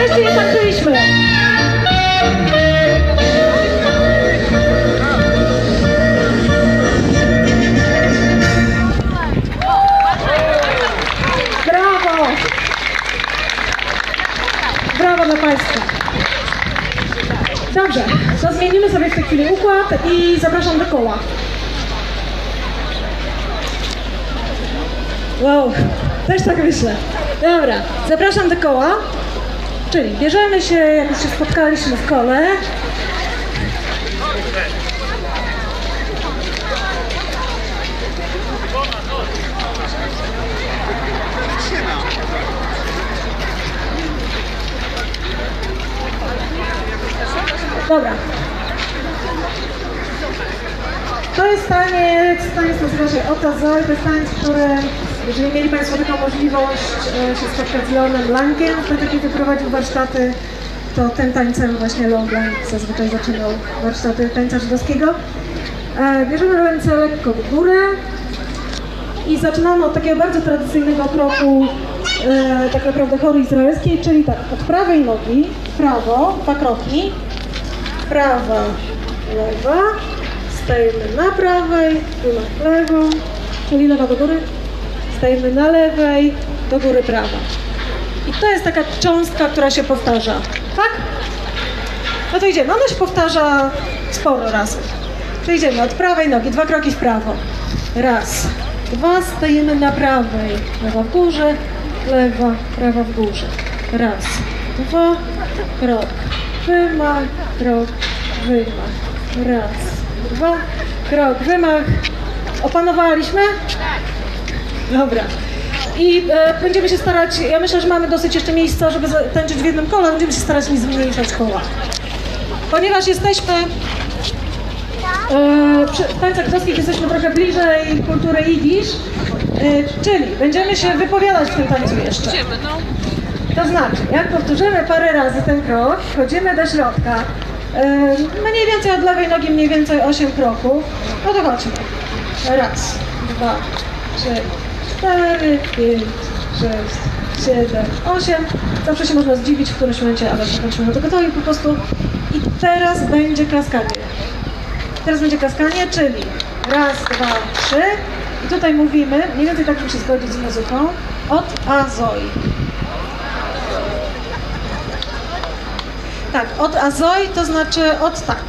Wreszcie je tańczyliśmy. Brawo! Brawo dla Państwa. Dobrze, to zmienimy sobie w tej chwili układ i zapraszam do koła. Wow, też tak myślę. Dobra, zapraszam do koła. Czyli bierzemy się, jak już się spotkaliśmy w kole. Dobra. To jest taniec, taniec nazywa się Otazoi, to jest taniec, który, jeżeli mieli Państwo taką możliwość e, się spotkać z Leonem Langiem, wtedy kiedy prowadził warsztaty, to tym tańcem właśnie Leon Lang zazwyczaj zaczynał warsztaty tańca żydowskiego. E, Bierzemy ręce lekko w górę i zaczynamy od takiego bardzo tradycyjnego kroku, e, tak naprawdę chory izraelskiej, czyli tak, od prawej nogi w prawo, dwa kroki, prawa, lewa, stajemy na prawej, wymach lewą, czyli lewa do góry, stajemy na lewej, do góry prawa. I to jest taka cząstka, która się powtarza, tak? No to idziemy, ona się powtarza sporo razy. To idziemy od prawej nogi, dwa kroki w prawo. Raz, dwa, stajemy na prawej, lewa w górze, lewa, prawa w górze. Raz, dwa, krok, wymach, krok, wymach. Raz, dwa, krok, wymach. Opanowaliśmy? Dobra. I e, będziemy się starać, ja myślę, że mamy dosyć jeszcze miejsca, żeby tańczyć w jednym kole, będziemy się starać nie zmniejszać koła. Ponieważ jesteśmy e, przy w tańcach jesteśmy trochę bliżej kultury jidysz, e, czyli będziemy się wypowiadać w tym tańcu jeszcze. To znaczy, jak powtórzymy parę razy ten krok, wchodzimy do środka, e, mniej więcej od lewej nogi mniej więcej 8 kroków, no to chodźmy. Raz, dwa, trzy, cztery, pięć, sześć, siedem, osiem. Zawsze się można zdziwić w którymś momencie, ale bądźmy na to gotowi po prostu. I teraz będzie klaskanie. Teraz będzie klaskanie, czyli raz, dwa, trzy. I tutaj mówimy, mniej więcej tak, żeby się zgodzić z muzyką, od Azoi. Tak, od Azoi to znaczy od tak.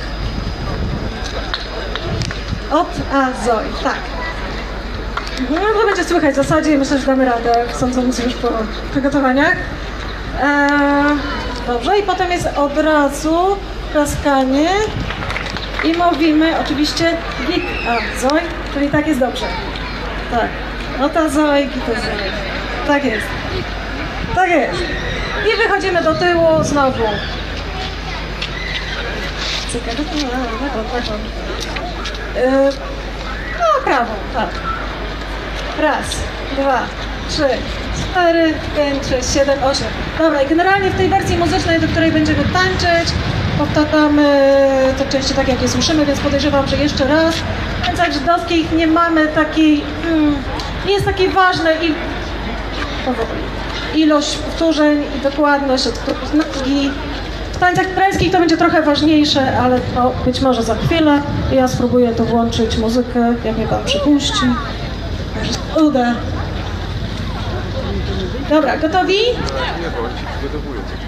Od Azoi, tak. No to będzie słychać w zasadzie i myślę, że damy radę, sądząc już po przygotowaniach. Eee, dobrze, i potem jest od razu klaskanie i mówimy oczywiście git Azoi, czyli tak jest dobrze. Tak, od Azoi, git Azoi. Tak jest. Tak jest. I wychodzimy do tyłu znowu. To a, lewą, lewą. Yy, no, prawą, tak. Raz, dwa, trzy, cztery, pięć, sześć, siedem, osiem. Dobra, i generalnie w tej wersji muzycznej, do której będziemy tańczyć, powtarzamy te części tak, jak je słyszymy, więc podejrzewam, że jeszcze raz. W tańcach żydowskich nie mamy takiej, mm, nie jest takiej ważnej i. Ilość powtórzeń i dokładność od nogi. W tańcach pręskich to będzie trochę ważniejsze, ale to być może za chwilę. Ja spróbuję to włączyć muzykę, jak mnie Pan przypuści. Uda. Dobra, gotowi? Nie, bo oni się.